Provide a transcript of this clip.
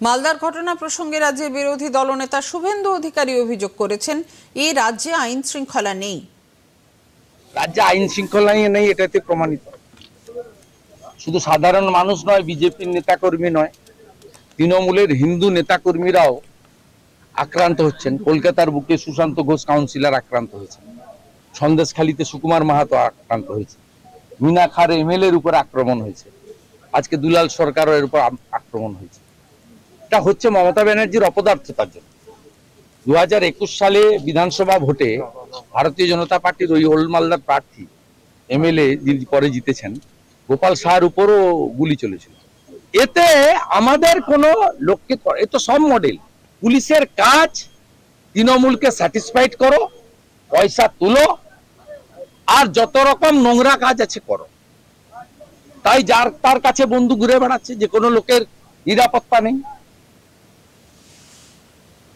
মালদার ঘটনা প্রসঙ্গে রাজ্যের বিরোধী দলনেতা শুভেন্দু অধিকারী অভিযোগ করেছেন এই রাজ্যে আইন শৃঙ্খলা নেই। রাজ্যে আইন শৃঙ্খলা নেই, এটাতে প্রমাণিত। শুধু সাধারণ মানুষ নয়, বিজেপির নেতাকর্মী নয়, তৃণমূলের হিন্দু নেতাকর্মীরাও আক্রান্ত হচ্ছেন। কলকাতার বুকে সুশান্ত ঘোষ কাউন্সিলর আক্রান্ত হয়েছেন। সন্দেশখালীতে সুকুমার মাহাতো আক্রান্ত হয়েছে মিনা খার এমএলএ এর উপর আক্রমণ হয়েছে। আজকে দুলাল সরকারের উপর আক্রমণ হয়েছে। এটা হচ্ছে মমতা ব্যানার্জির অপদার্থতার জন্য। দু হাজার একুশ সালে বিধানসভা ভোটে ভারতীয় জনতা পার্টির ওই ওল্ড মালদার প্রার্থী, এমএলএ যিনি পরে জিতেছেন, গোপাল শাহর উপরও গুলি চলেছিল। এতে আমাদের কোনো লোককে এ তো সব মডেল পুলিশের কাজ, তৃণমূলকে স্যাটিসফাইড করো, পয়সা তুলো, আর যত রকম নোংরা কাজ আছে করো। তাই যার তার কাছে বন্ধু ঘুরে বেড়াচ্ছে, যে কোনো লোকের নিরাপত্তা নেই।